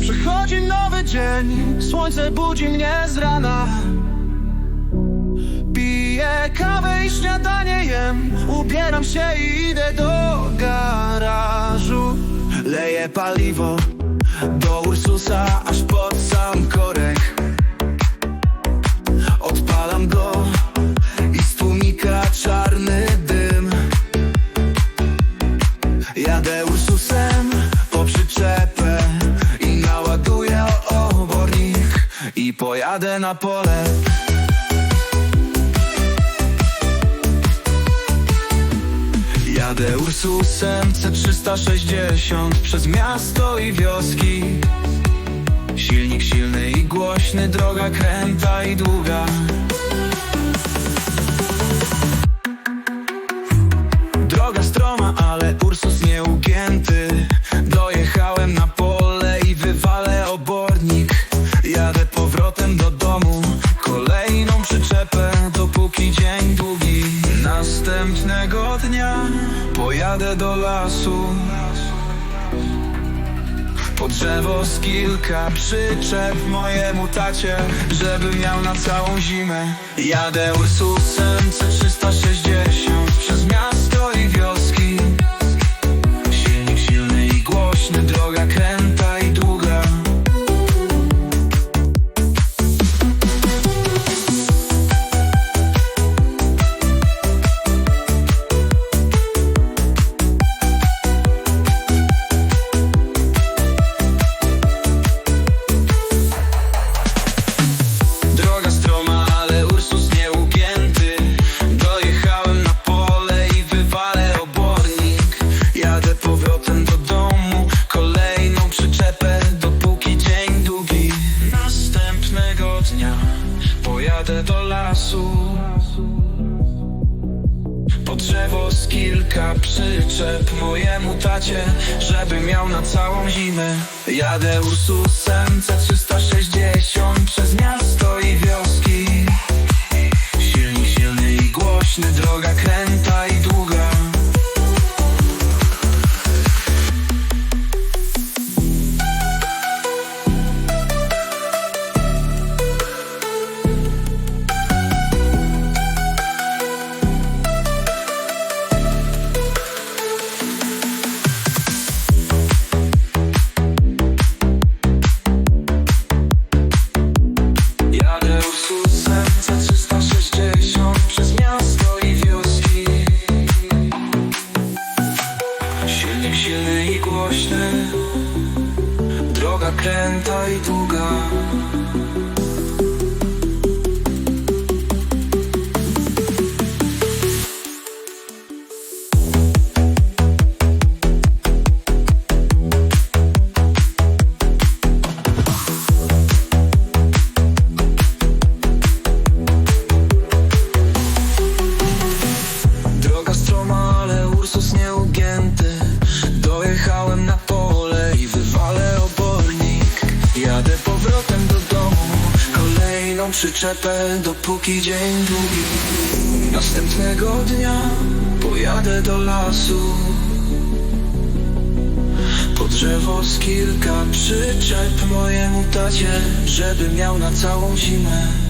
Przychodzi nowy dzień, słońce budzi mnie z rana. Piję kawę i śniadanie jem Ubieram się i idę do garażu. Leję paliwo i pojadę na pole. Jadę Ursusem C360 przez miasto i wioski. Silnik silny i głośny, droga kręta i długa. Następnego dnia pojadę do lasu. Po drzewo z kilka przyczep mojemu tacie Żeby miał na całą zimę. Jadę Ursusem drzewo z kilka przyczep mojemu tacie, żeby miał na całą zimę. Jadę Ursusem C360 przez miasto i wioski. Droga kręta i długa przyczepę, dopóki dzień długi. Następnego dnia pojadę do lasu. Po drzewo z kilka przyczep mojemu tacie Żeby miał na całą zimę